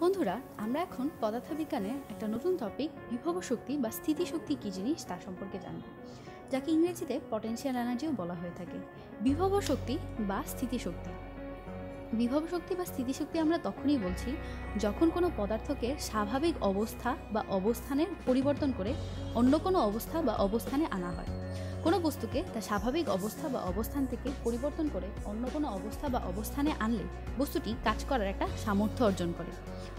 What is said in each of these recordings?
বন্ধুরা, আমরা এখন পদার্থবিজ্ঞানের একটা নতুন টপিক বিভব শক্তি বা স্থিতিশক্তি কী জিনিস তা সম্পর্কে জানব, যাকে ইংরেজিতে পটেনশিয়াল এনার্জিও বলা হয়ে থাকে। বিভব শক্তি বা স্থিতিশক্তি। বিভব শক্তি বা স্থিতিশক্তি আমরা তখনই বলছি যখন কোনো পদার্থকে স্বাভাবিক অবস্থা বা অবস্থানের পরিবর্তন করে অন্য কোনো অবস্থা বা অবস্থানে আনা হয়। কোনো বস্তুকে তার স্বাভাবিক অবস্থা বা অবস্থান থেকে পরিবর্তন করে অন্য কোনো অবস্থা বা অবস্থানে আনলে বস্তুটি কাজ করার একটা সামর্থ্য অর্জন করে।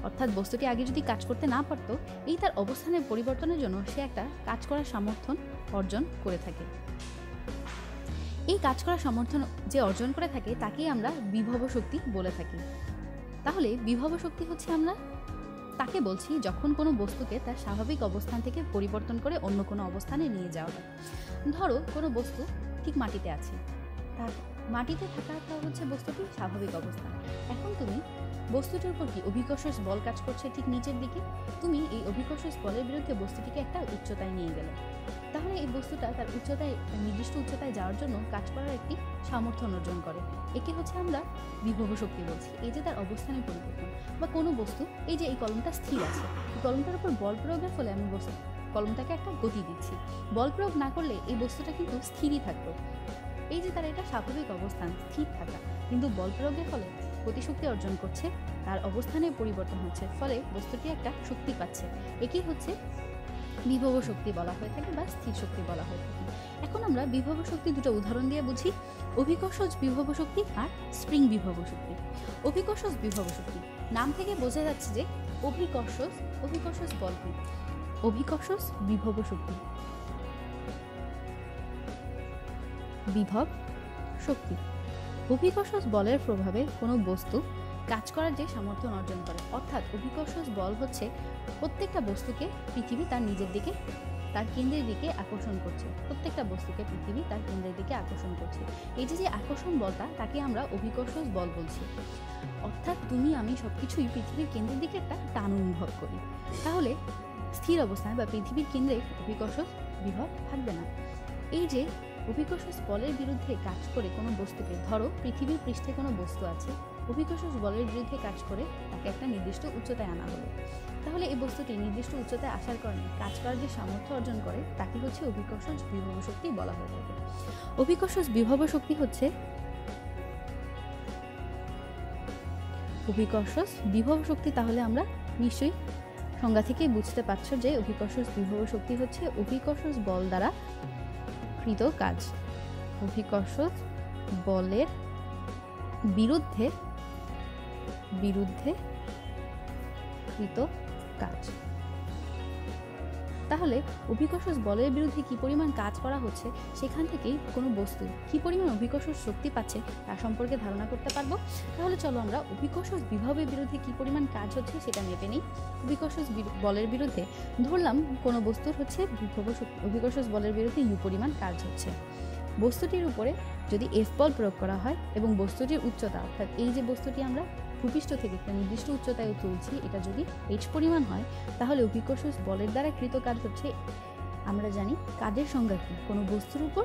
অর্থাৎ বস্তুটি আগে যদি কাজ করতে না পারতো, এই তার অবস্থানের পরিবর্তনের জন্য সে একটা কাজ করার সমর্থন অর্জন করে থাকে। এই কাজ করার সমর্থন যে অর্জন করে থাকে, তাকেই আমরা বিভব শক্তি বলে থাকি। তাহলে বিভব শক্তি হচ্ছে আমরা? তাকে বলছি, যখন কোনো বস্তুকে তার স্বাভাবিক অবস্থান থেকে পরিবর্তন করে অন্য কোনো অবস্থানে নিয়ে যাওয়া হয় ধরো কোনো বস্তু ঠিক মাটিতে আছে। তার মাটিতে থাকাটা হচ্ছে বস্তুটির স্বাভাবিক অবস্থান এখন তুমি বস্তুটির উপর কি অভিকর্ষ বল কাজ করছে ঠিক নিচের দিকে? তুমি এই অভিকর্ষ বলের বিরুদ্ধে বস্তুটিকে একটা উচ্চতায় নিয়ে গেলে। তাহলে এই বস্তুটা তার উচ্চতায় নির্দিষ্ট উচ্চতায় যাওয়ার জন্য কাজ করার একটি সামর্থ্য অর্জন করে। একে হচ্ছে আমরা বিভব শক্তি বলছি। এই যে তার অবস্থানের পরিবর্তন। বা কোনো বস্তু, এই যে এই কলমটা স্থির আছে। এই কলমটার উপর বল প্রয়োগের ফলে আমি বস্তু, কলমটাকে একটা গতি দিচ্ছি। বল প্রয়োগ না করলে এই বস্তুটা কিন্তু স্থিরই থাকতো এই যে তার এটা স্বাভাবিক অবস্থান স্থির থাকা। কিন্তু বল প্রয়োগের ফলে গতিশক্তি অর্জন করছে, তার অবস্থানের পরিবর্তন হচ্ছে, ফলে বস্তুটি একটা শক্তি পাচ্ছে। একেই হচ্ছে বিভব শক্তি বলা হয়ে থাকে বা স্থির শক্তি বলা হয়ে থাকে। এখন আমরা বিভব শক্তি দুটো উদাহরণ দিয়ে বুঝি। অভিকর্ষজ বিভব শক্তি আর স্প্রিং বিভব শক্তি। অভিকর্ষজ বিভব শক্তি, নাম থেকে বোঝা যাচ্ছে যে অভিকর্ষজ অভিকর্ষজ বল অভিকর্ষজ বিভব শক্তি। বিভব শক্তি। অভিকর্ষজ বলের প্রভাবে কোনো বস্তু কাজ করার যে সামর্থ্য অর্জন করে। অর্থাৎ অভিকর্ষজ বল হচ্ছে প্রত্যেকটা বস্তুকে পৃথিবী তার নিজের দিকে, তার কেন্দ্রের দিকে আকর্ষণ করছে। প্রত্যেকটা বস্তুকে পৃথিবী তার কেন্দ্রের দিকে আকর্ষণ করছে। এই যে যে আকর্ষণ বলটা, তাকে আমরা অভিকর্ষজ বল বলছি। অর্থাৎ তুমি, আমি সব কিছুই পৃথিবীর কেন্দ্রের দিকে একটা টান অনুভব করি। তাহলে স্থির অবস্থায় বা পৃথিবীর কেন্দ্রে অভিকর্ষজ বিভব থাকবে না। এই যে অভিকর্ষজ বলের বিরুদ্ধে কাজ করে কোনো বস্তুকে, ধরো পৃথিবীর পৃষ্ঠে কোনো বস্তু আছে অভিকর্ষজ বলের বিরুদ্ধে কাজ করে তাকে একটা নির্দিষ্ট উচ্চতায় আনা হলো। তাহলে এই বস্তুটি নির্দিষ্ট উচ্চতায় আসার কারণে কাজ করার যে সামর্থ্য অর্জন করে, তাকে হচ্ছে অভিকর্ষজ বিভব শক্তি বলা হয়ে থাকে। অভিকর্ষজ বিভব শক্তি হচ্ছে অভিকর্ষজ বিভব শক্তি, তাহলে আমরা নিশ্চয়ই সংজ্ঞা থেকে বুঝতে পারছ যে অভিকর্ষজ বিভব শক্তি হচ্ছে অভিকর্ষজ বল দ্বারা কৃত কাজ। অভিকর্ষ বলের বিরুদ্ধে বিরুদ্ধে কৃত কাজ। তাহলে অভিকর্ষজ বলের বিরুদ্ধে কি পরিমাণ কাজ করা হচ্ছে সেখান থেকেই কোনো বস্তু কি পরিমাণ অভিকর্ষজ শক্তি পাচ্ছে তার সম্পর্কে ধারণা করতে পারব? তাহলে চলো আমরা অভিকর্ষজ বিভবের বিরুদ্ধে কি পরিমাণ কাজ হচ্ছে সেটা মেপে নিই। অভিকর্ষজ বলের বিরুদ্ধে ধরলাম কোনো বস্তুর হচ্ছে বিভব বলের বিরুদ্ধে ইউ পরিমাণ কাজ হচ্ছে। বস্তুটির উপরে যদি এফ বল প্রয়োগ করা হয় এবং বস্তুটির উচ্চতা অর্থাৎ এই যে বস্তুটি আমরা ভূপৃষ্ঠ থেকে একটা নির্দিষ্ট উচ্চতায় তুলছি, এটা যদি এইচ পরিমাণ হয়, তাহলে অভিকর্ষ বলের দ্বারা কৃত কাজ হচ্ছে, আমরা জানি কাজের সংজ্ঞা কী? কোনো বস্তুর উপর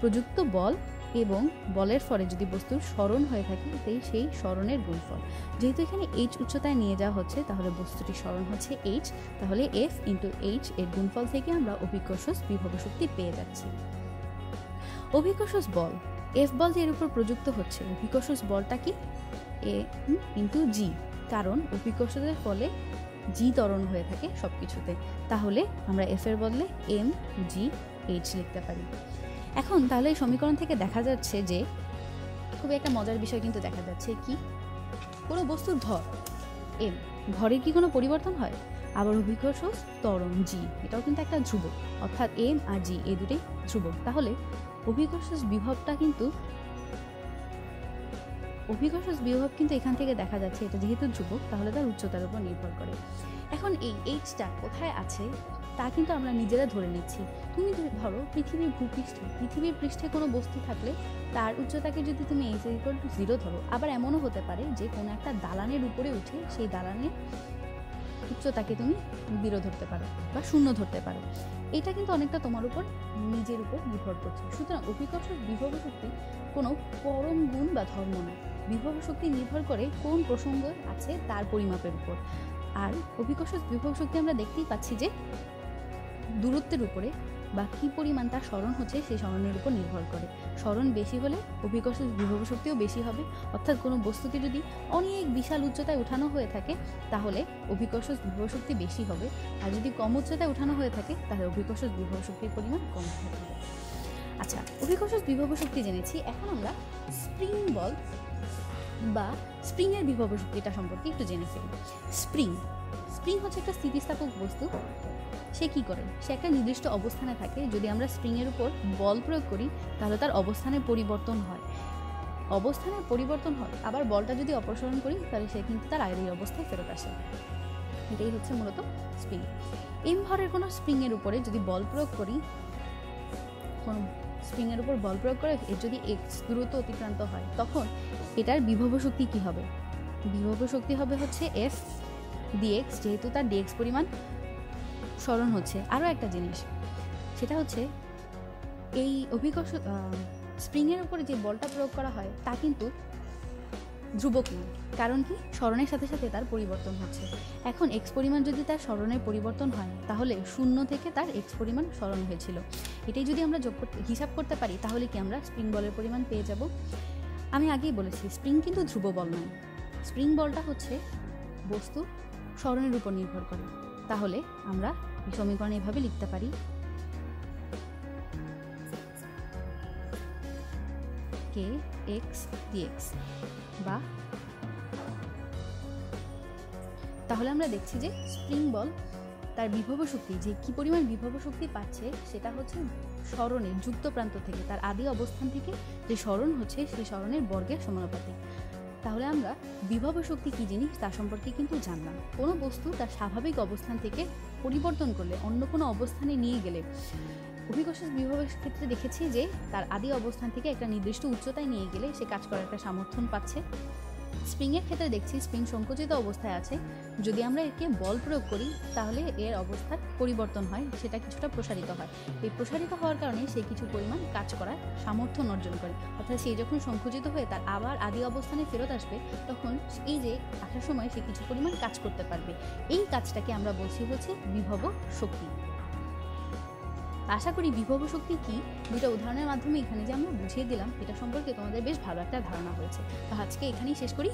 প্রযুক্ত বল এবং বলের ফলে যদি বস্তুর স্মরণ হয়ে থাকে, তাই সেই স্মরণের গুণফল। যেহেতু এখানে এইচ উচ্চতায় নিয়ে যাওয়া হচ্ছে, তাহলে বস্তুটি স্মরণ হচ্ছে এইচ তাহলে এফ ইন্টু এইচ এর গুণফল থেকে আমরা অভিকর্ষ বিভব শক্তি পেয়ে যাচ্ছি। অভিকর্ষ বল এফ বল যে এর উপর প্রযুক্ত হচ্ছে অভিকর্ষ বলটা কি? A into G. কারণ অভিকর্ষদের ফলে জি ত্বরণ হয়ে থাকে সব কিছুতে তাহলে আমরা এফ এর বদলে এম জি এইচ লিখতে পারি। এখন তাহলে এই সমীকরণ থেকে দেখা যাচ্ছে যে, খুবই একটা মজার বিষয় কিন্তু দেখা যাচ্ছে কি? কোনো বস্তুর ভর এম ভরের কি কোনো পরিবর্তন হয়? আবার অভিকর্ষ ত্বরণ জি এটাও কিন্তু একটা ধ্রুবক। অর্থাৎ এম আর জি এই দুটোই ধ্রুবক। তাহলে অভিকর্ষ বিভবটা কিন্তু অভিকর্ষ বিভব কিন্তু এখান থেকে দেখা যাচ্ছে এটা যেহেতু যুবক, তাহলে তার উচ্চতার উপর নির্ভর করে। এখন এই এইচটা কোথায় আছে, তা কিন্তু আমরা নিজেরা ধরে নিচ্ছি। তুমি ধরো পৃথিবীর ভূপৃষ্ঠ, পৃথিবীর পৃষ্ঠে কোনো বস্তু থাকলে তার উচ্চতাকে যদি তুমি এইচ ইকুয়াল টু জিরো ধরো, আবার এমনও হতে পারে যে কোনো একটা দালানের উপরে উঠে সেই দালানের উচ্চতাকে তুমি জিরো ধরতে পারো বা শূন্য ধরতে পারো। এটা কিন্তু অনেকটা তোমার উপর নিজের উপর নির্ভর করছে। সুতরাং অভিকর্ষ বিভব শক্তি কোনো পরম গুণ বা ধর্ম নয় বিভব শক্তি নির্ভর করে কোন প্রসঙ্গ আছে তার পরিমাপের উপর। আর অভিকর্ষ বিভব শক্তি আমরা দেখতেই পাচ্ছি যে দূরত্বের উপরে বা কী পরিমাণ তার স্মরণ হচ্ছে সেই স্মরণের উপর নির্ভর করে। স্মরণ বেশি হলে অভিকর্ষ বিভব শক্তিও বেশি হবে। অর্থাৎ কোনো বস্তুকে যদি অনেক বিশাল উচ্চতায় উঠানো হয়ে থাকে, তাহলে অভিকর্ষ বিভব শক্তি বেশি হবে। আর যদি কম উচ্চতায় উঠানো হয়ে থাকে, তাহলে অভিকর্ষ বিভব শক্তির পরিমাণ কম হবে আচ্ছা অভিকর্ষ বিভব শক্তি জেনেছি। এখন আমরা স্প্রিং বল বা স্প্রিংয়ের বিভব শক্তিটা সম্পর্কে একটু জেনে ফেলি। স্প্রিং স্প্রিং হচ্ছে একটা স্থিতিস্থাপক বস্তু। সে কি করে? সে একটা নির্দিষ্ট অবস্থানে থাকে। যদি আমরা স্প্রিংয়ের উপর বল প্রয়োগ করি, তাহলে তার অবস্থানের পরিবর্তন হয়। অবস্থানের পরিবর্তন হয়, আবার বলটা যদি অপসারণ করি, তাহলে সে কিন্তু তার আগের অবস্থায় ফেরত আসে। এটাই হচ্ছে মূলত স্প্রিং এম ভরের কোনো স্প্রিংয়ের উপরে যদি বল প্রয়োগ করি, কোনো স্প্রিংয়ের উপর বল প্রয়োগ করে এর যদি এক্স দ্রুত অতিক্রান্ত হয়, তখন এটার বিভব শক্তি কী হবে? বিভব শক্তি হবে হচ্ছে এফ ডিএক্স যেহেতু তার ডিএক্স পরিমাণ স্মরণ হচ্ছে। আরও একটা জিনিস, সেটা হচ্ছে এই অভিকর্ষ স্প্রিংয়ের উপরে যে বলটা প্রয়োগ করা হয়, তা কিন্তু ধ্রুবক নয় কারণ কি? স্মরণের সাথে সাথে তার পরিবর্তন হচ্ছে। এখন এক্স পরিমাণ যদি তার স্মরণের পরিবর্তন হয়, তাহলে শূন্য থেকে তার এক্স পরিমাণ স্মরণ হয়েছিল। এটাই যদি আমরা যোগ করতে হিসাব করতে পারি, তাহলে কি আমরা স্প্রিং বলের পরিমাণ পেয়ে যাব? আমি আগেই বলেছি স্প্রিং কিন্তু ধ্রুব বল নয়। স্প্রিং বলটা হচ্ছে বস্তু স্মরণের উপর নির্ভর করে। তাহলে আমরা সমীকরণ এভাবে লিখতে পারি। কে এক্স ডিএক্স বা তাহলে আমরা দেখছি যে স্প্রিং বল তার বিভব শক্তি, যে কি পরিমাণ বিভব শক্তি পাচ্ছে সেটা হচ্ছে স্মরণের যুক্ত প্রান্ত থেকে, তার আদি অবস্থান থেকে যে স্মরণ হচ্ছে সেই স্মরণের বর্গের সমানুপাতিক। তাহলে আমরা বিভব শক্তি কী জিনিস তা সম্পর্কে কিন্তু জানলাম। কোনো বস্তু তার স্বাভাবিক অবস্থান থেকে পরিবর্তন করলে, অন্য কোনো অবস্থানে নিয়ে গেলে অভিকর্ষ বিভবের ক্ষেত্রে দেখেছি যে তার আদি অবস্থান থেকে একটা নির্দিষ্ট উচ্চতায় নিয়ে গেলে সে কাজ করার একটা সমর্থন পাচ্ছে। স্প্রিংয়ের ক্ষেত্রে দেখছি স্প্রিং সংকুচিত অবস্থায় আছে। যদি আমরা একে বল প্রয়োগ করি, তাহলে এর অবস্থার পরিবর্তন হয়, সেটা কিছুটা প্রসারিত হয়। এই প্রসারিত হওয়ার কারণে সে কিছু পরিমাণ কাজ করার সামর্থ্য অর্জন করে। অর্থাৎ সে যখন সংকুচিত হয়ে তার আবার আদি অবস্থানে ফেরত আসবে, তখন এই যে আসার সময় সে কিছু পরিমাণ কাজ করতে পারবে। এই কাজটাকে আমরা বলছি হচ্ছে বিভব শক্তি। আশা করি বিভব শক্তি কী? দুটো উদাহরণের মাধ্যমে এখানে যে আমরা বুঝিয়ে দিলাম, এটা সম্পর্কে তোমাদের বেশ ভালো একটা ধারণা হয়েছে। তো আজকে এখানেই শেষ করি।